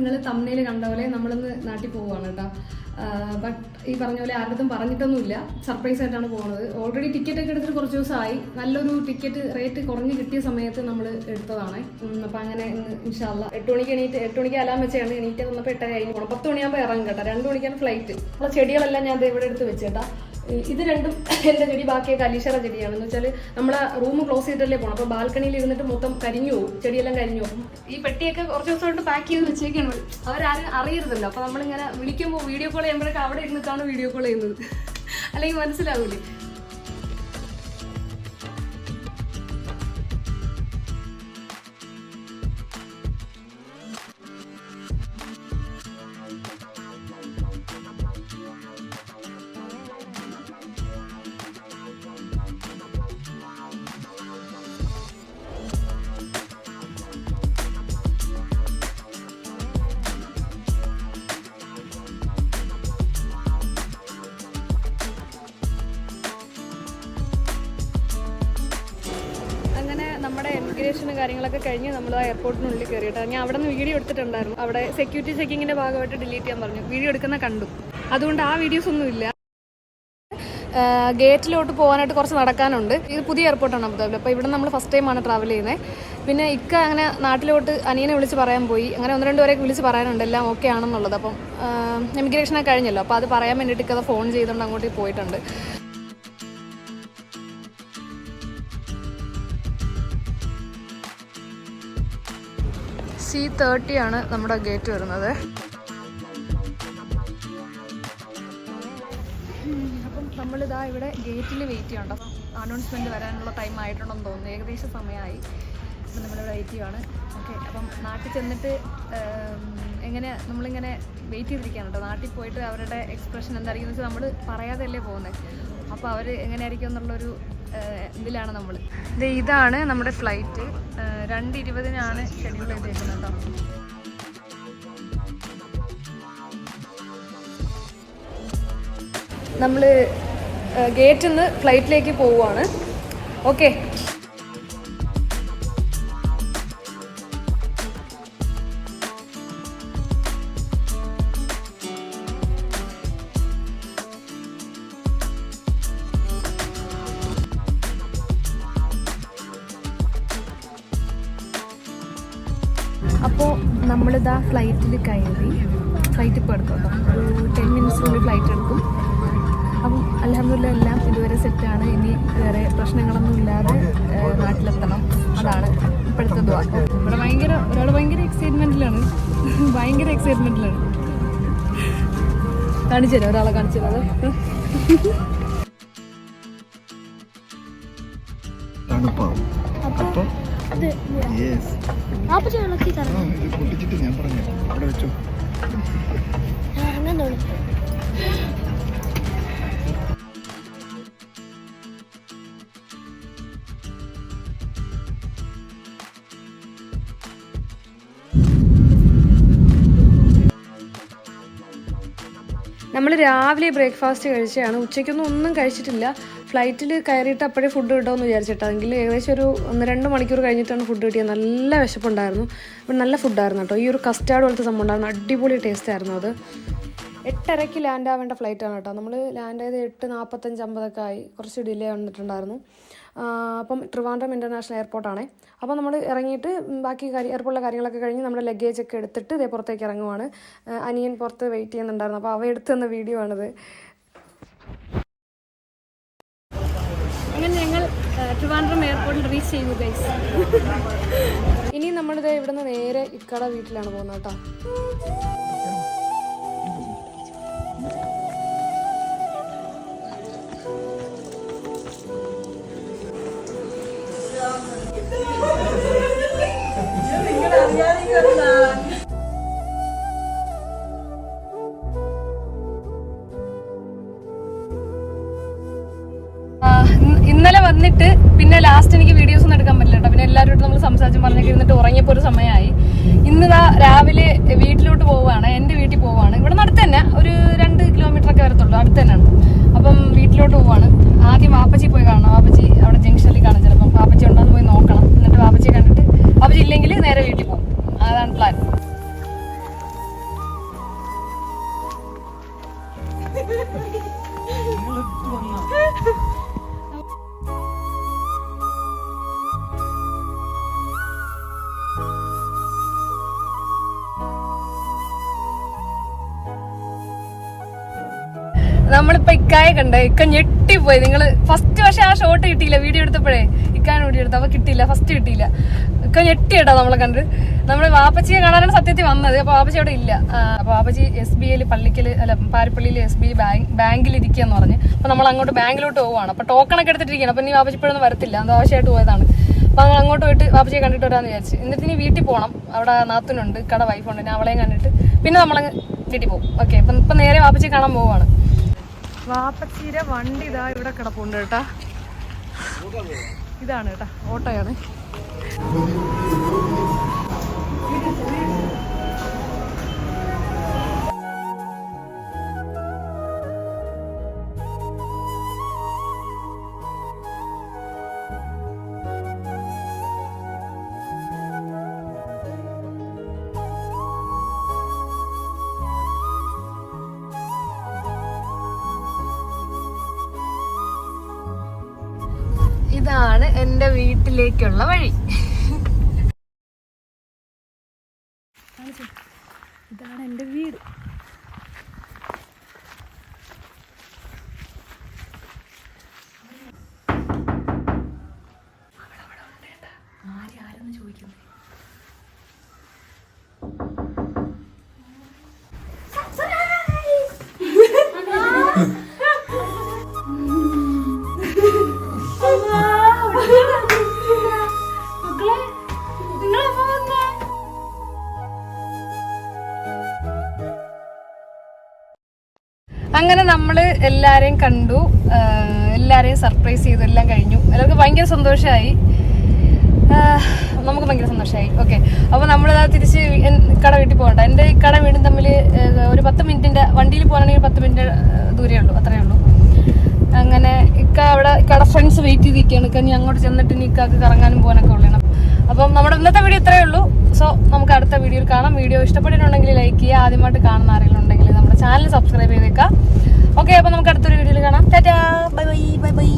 നിങ്ങൾ തമ്മിൽ കണ്ട പോലെ നമ്മളിന്ന് നാട്ടിൽ പോവുകയാണ് കേട്ടോ. ബട്ട് ഈ പറഞ്ഞ പോലെ ആരുടെ പറഞ്ഞിട്ടൊന്നുമില്ല. സർപ്രൈസ് ആയിട്ടാണ് പോകുന്നത് ഓൾറെഡി ടിക്കറ്റ് ഒക്കെ എടുത്തിട്ട് കുറച്ച് ദിവസമായി. നല്ലൊരു ടിക്കറ്റ് റേറ്റ് കുറഞ്ഞ് കിട്ടിയ സമയത്ത് നമ്മൾ എടുത്തതാണ്. അപ്പം അങ്ങനെ ഇൻഷാല്ല എട്ട് മണിക്ക് എണീറ്റ് എട്ട് മണിക്ക് അലാം വെച്ചാണ് എണീറ്റ് വന്നപ്പോൾ എട്ടര കഴിഞ്ഞ് പോകണം പത്ത് മണിയാകുമ്പോൾ ഇറങ്ങും കേട്ടോ. രണ്ട് മണിക്കാണ് ഫ്ലൈറ്റ് നമ്മളെ ചെടികളെല്ലാം ഞാൻ ഇവിടെ എടുത്ത് വെച്ചേട്ടാ ഇത് രണ്ടും എന്റെ ചെടി ബാക്കിയൊക്കെ അലീഷറ ചെടിയാണ്. എന്ന് വെച്ചാൽ നമ്മൾ റൂം ക്ലോസ് ചെയ്തിട്ടല്ലേ പോകണം അപ്പോൾ ബാൽക്കണിയിൽ ഇരുന്നിട്ട് മൊത്തം കരിഞ്ഞു പോകും ചെടിയെല്ലാം കരിഞ്ഞു പോകും ഈ പെട്ടിയൊക്കെ കുറച്ച് ദിവസം കൊണ്ട് പാക്ക് ചെയ്ത് വെച്ചേക്കാണ്. അവരാരും അറിയരുതല്ലോ. അപ്പോൾ നമ്മളിങ്ങനെ വിളിക്കുമ്പോൾ വീഡിയോ കോൾ ചെയ്യുമ്പോഴൊക്കെ അവിടെ ഇരുന്നിട്ടാണ് വീഡിയോ കോൾ ചെയ്യുന്നത്. അല്ലെങ്കിൽ മനസ്സിലാവൂലേ? നമ്മുടെ എമിഗ്രേഷനും കാര്യങ്ങളൊക്കെ കഴിഞ്ഞ് നമ്മൾ ആ എയർപോർട്ടിനുള്ളിൽ കയറിയിട്ട് ഞാൻ അവിടെ നിന്ന് വീഡിയോ എടുത്തിട്ടുണ്ടായിരുന്നു. അവിടെ സെക്യൂരിറ്റി ചെക്കിങ്ങിന്റെ ഭാഗമായിട്ട് ഡിലീറ്റ് ചെയ്യാൻ പറഞ്ഞു. വീഡിയോ എടുക്കുന്ന കണ്ടു. അതുകൊണ്ട് ആ വീഡിയോസ് ഒന്നുമില്ല ഗേറ്റിലോട്ട് പോകാനായിട്ട് കുറച്ച് നടക്കാനുണ്ട്. ഇത് പുതിയ എയർപോർട്ടാണ് അബുദാബിൽ അപ്പോൾ ഇവിടെ നമ്മൾ ഫസ്റ്റ് ടൈമാണ് ട്രാവൽ ചെയ്യുന്നത് പിന്നെ ഇക്ക അങ്ങനെ നാട്ടിലോട്ട് അനിയനെ വിളിച്ച് പറയാൻ പോയി. അങ്ങനെ ഒന്ന് രണ്ട് പേരെയൊക്കെ വിളിച്ച് പറയാനുണ്ട്. എല്ലാം ഓക്കെ ആണെന്നുള്ളത്. അപ്പം ഇമിഗ്രേഷനൊക്കെ കഴിഞ്ഞല്ലോ. അപ്പോൾ അത് പറയാൻ വേണ്ടിയിട്ട് ഇക്കത് ഫോൺ ചെയ്തുകൊണ്ട് അങ്ങോട്ട് പോയിട്ടുണ്ട്. സി തേർട്ടി ആണ് നമ്മുടെ ഗേറ്റ് വരുന്നത്. അപ്പം നമ്മളിതാ ഇവിടെ ഗേറ്റിൽ വെയിറ്റ് ചെയ്യണ്ട. അനൗൺസ്മെന്റ് വരാനുള്ള ടൈം ആയിട്ടുണ്ടെന്ന് തോന്നുന്നു. ഏകദേശം സമയമായി അപ്പം നമ്മളിവിടെ വെയിറ്റ് ചെയ്യുവാണ്. ഓക്കെ അപ്പം നാട്ടിൽ ചെന്നിട്ട് എങ്ങനെ നമ്മളിങ്ങനെ വെയിറ്റ് ചെയ്തിരിക്കുകയാണ് കേട്ടോ. നാട്ടിൽ പോയിട്ട് അവരുടെ എക്സ്പ്രഷൻ എന്തായിരിക്കും എന്ന് വെച്ചാൽ നമ്മൾ പറയാതെയല്ലേ പോകുന്നത് അപ്പോൾ അവർ എങ്ങനെയായിരിക്കും എന്നുള്ളൊരു ഇതിലാണ് നമ്മൾ ഇതാണ് നമ്മുടെ ഫ്ലൈറ്റ് രണ്ട് ഇരുപതിനാണ് ഷെഡ്യൂൾ ചെയ്തേക്കുന്നത് നമ്മൾ ഗേറ്റിൽ നിന്ന് ഫ്ലൈറ്റിലേക്ക് പോവുകയാണ് ഓക്കെ. നമ്മളിതാ ഫ്ലൈറ്റിൽ കയറി ഫ്ലൈറ്റ് ഇപ്പോൾ എടുക്കും കേട്ടോ ഒരു ടെൻ മിനിറ്റ്സിനുള്ളിൽ ഫ്ലൈറ്റ് എടുക്കും. അപ്പം അലഹമില്ല എല്ലാം ഇതുവരെ സെറ്റാണ് ഇനി വേറെ പ്രശ്നങ്ങളൊന്നും ഇല്ലാതെ നാട്ടിലെത്തണം. അതാണ് ഇപ്പോഴത്തെ ദ്വാ. ഇവിടെ ഭയങ്കര ഒരാൾ ഭയങ്കര എക്സൈറ്റ്മെന്റിലാണ് ഭയങ്കര എക്സൈറ്റ്മെന്റിലാണ് കാണിച്ചു തരാം ഒരാളെ കാണിച്ചു തരാം തണുപ്പാവും. അപ്പം? യെസ് വാപ്പച്ചി ഇളക്കി തരണം ഇത് പൊട്ടിച്ചിട്ട് ഞാൻ പറഞ്ഞു. അവിടെ വെച്ചോ. നമ്മൾ രാവിലെ ബ്രേക്ക്ഫാസ്റ്റ് കഴിച്ചതാണ്. ഉച്ചയ്ക്കൊന്നും ഒന്നും കഴിച്ചിട്ടില്ല. ഫ്ലൈറ്റിൽ കയറിയിട്ട് അപ്പോഴേ ഫുഡ് കിട്ടുമെന്ന് വിചാരിച്ചിട്ടെങ്കിൽ ഏകദേശം ഒരു ഒന്ന് രണ്ട് മണിക്കൂർ കഴിഞ്ഞിട്ടാണ് ഫുഡ് കിട്ടിയത്. നല്ല വിശപ്പുണ്ടായിരുന്നു. അപ്പം നല്ല ഫുഡായിരുന്നു കേട്ടോ. ഈ ഒരു കസ്റ്റാർഡ് പോലത്തെ സംഭവം ഉണ്ടായിരുന്നു. അടിപൊളി ടേസ്റ്റ് ആയിരുന്നു അത്. എട്ടരയ്ക്ക് ലാൻഡ് ആവേണ്ട ഫ്ലൈറ്റാണ് കേട്ടോ. നമ്മൾ ലാൻഡ് ചെയ്ത് എട്ട് നാൽപ്പത്തഞ്ച് അമ്പതൊക്കെ ആയി. കുറച്ച് ഡിലേ വന്നിട്ടുണ്ടായിരുന്നു. അപ്പം ട്രിവാൻഡ്രം ഇന്റർനാഷണൽ എയർപോർട്ടാണേ അപ്പോൾ നമ്മൾ ഇറങ്ങിയിട്ട് ബാക്കി കാര്യം എയർപോർട്ടിലെ കാര്യങ്ങളൊക്കെ കഴിഞ്ഞ് നമ്മുടെ ലഗേജ് ഒക്കെ എടുത്തിട്ട് ഇതേ പുറത്തേക്ക് ഇറങ്ങുവാണ്. അനിയൻ പുറത്ത് വെയിറ്റ് ചെയ്യുന്നുണ്ടായിരുന്നു. അപ്പോൾ അവ എടുത്തു തന്ന വീഡിയോ ആണിത്. ട്രിവാൻഡ്രം എയർപോർട്ടിൽ റീച്ച് ചെയ്തു ഗൈസ് ഇനി നമ്മളിത് ഇവിടുന്ന് നേരെ ഇക്കട വീട്ടിലാണ് പോകുന്നത് കേട്ടോ. ലാസ്റ്റ് എനിക്ക് വീഡിയോസ് ഒന്നും എടുക്കാൻ പറ്റില്ല കേട്ടോ. പിന്നെ എല്ലാവരും നമ്മൾ സംസാരിച്ചും പറഞ്ഞൊക്കെ ഇരുന്നിട്ട് ഉറങ്ങിയപ്പോൾ ഒരു സമയമായി. ഇന്നിതാ രാവിലെ വീട്ടിലോട്ട് പോവുകയാണ്. എന്റെ വീട്ടിൽ പോവുകയാണ്. ഇവിടെ നിന്ന് അടുത്ത് തന്നെ ഒരു രണ്ട് കിലോമീറ്റർ ഒക്കെ വരത്തുള്ളൂ. അടുത്ത് തന്നെയാണ്. അപ്പം വീട്ടിലോട്ട് പോവാണ് ആദ്യം വാപ്പച്ചി പോയി കാണണം. വാപ്പച്ചി നമ്മളിപ്പോ ഇക്കായെ കണ്ട ഇക്ക ഞെട്ടിപ്പോയി. നിങ്ങൾ ഫസ്റ്റ് പക്ഷെ ആ ഷോട്ട് കിട്ടിയില്ല വീഡിയോ എടുത്തപ്പോഴേ. ഇക്കാൻ വീഡിയോ എടുത്തു അപ്പൊ കിട്ടിയില്ല ഫസ്റ്റ് കിട്ടിയില്ല. ഇക്ക ഞെട്ടി കേട്ടോ നമ്മളെ കണ്ട്. നമ്മൾ വാപ്പച്ചിയെ കാണാനാണ് സത്യത്തിൽ വന്നത് അപ്പൊ വാപ്പച്ചി അവിടെ ഇല്ല. അപ്പൊ വാപ്പച്ചി എസ് ബി ഐയിൽ പള്ളിക്കൽ അല്ല പാരിപ്പള്ളിയിൽ എസ് ബി ബാങ്ക് ബാങ്കിൽ ഇരിക്കുകയെന്ന് പറഞ്ഞ്. അപ്പൊ നമ്മൾ അങ്ങോട്ട് ബാങ്കിലോട്ട് പോവാണ് അപ്പൊ ടോക്കൺ ഒക്കെ എടുത്തിട്ടിരിക്കണം അപ്പൊ ഇനി വാപ്പച്ചി ഇപ്പോഴൊന്നും വരത്തില്ല. അത് ആവശ്യമായിട്ട് പോയതാണ്. അപ്പൊ അങ്ങനെ അങ്ങോട്ട് പോയിട്ട് വാപ്പച്ചിയെ കണ്ടിട്ട് വരാന്ന് വിചാരിച്ചു. എന്നിട്ട് ഇനി വീട്ടിൽ പോകണം അവിടെ നാത്തുനുണ്ട് കട വൈഫുണ്ട് ഞാൻ അവളെയും കണ്ടിട്ട് പിന്നെ നമ്മളങ്ങ് വീട്ടിൽ പോകും. ഓക്കെ അപ്പം ഇപ്പൊ നേരെ വാപ്പച്ചിയെ കാണാൻ പോവാണ് വാപ്പച്ചീരെ വണ്ടി ഇതാ ഇവിടെ കിടപ്പുണ്ട് കേട്ടാ. ഇതാണ് കേട്ടാ ഓട്ടോയാണ്. എന്റെ വീട്ടിലേക്കുള്ള വഴി. ഇതാണ് എന്റെ വീട്. അങ്ങനെ നമ്മൾ എല്ലാരെയും കണ്ടു എല്ലാവരെയും സർപ്രൈസ് ചെയ്തു എല്ലാം കഴിഞ്ഞു. എല്ലാവർക്കും ഭയങ്കര സന്തോഷമായി നമുക്ക് ഭയങ്കര സന്തോഷമായി ഓക്കെ അപ്പോൾ നമ്മളിതാ തിരിച്ച് കട വീട്ടിൽ പോകണ്ട. എന്റെ കട വീടും തമ്മിൽ ഒരു പത്ത് മിനിറ്റിന്റെ വണ്ടിയിൽ പോകണമെങ്കിൽ പത്ത് മിനിറ്റ് ദൂരേ ഉള്ളൂ അത്രയേ ഉള്ളൂ. അങ്ങനെ ഇക്ക അവിടെ കട ഫ്രണ്ട്സ് വെയിറ്റ് ചെയ്തിരിക്കുകയാണ്. ഇക്ക അങ്ങോട്ട് ചെന്നിട്ട് ഇനി ഇക്കാക്ക് കറങ്ങാനും പോകാനൊക്കെ ഉള്ളണം അപ്പം നമ്മുടെ ഇന്നത്തെ വീഡിയോ ഇത്രയേ ഉള്ളൂ. സോ നമുക്ക് അടുത്ത വീഡിയോയിൽ കാണാം. വീഡിയോ ഇഷ്ടപ്പെട്ടിട്ടുണ്ടെങ്കിൽ ലൈക്ക് ചെയ്യുക. ആദ്യമായിട്ട് കാണുന്ന ആരെങ്കിലും ഉണ്ടെങ്കിൽ ചാനൽ സബ്സ്ക്രൈബ് ചെയ്തേക്കാം. ഓക്കെ അപ്പോൾ നമുക്ക് അടുത്തൊരു വീഡിയോയിൽ കാണാം. Tata. Bye bye bye bye.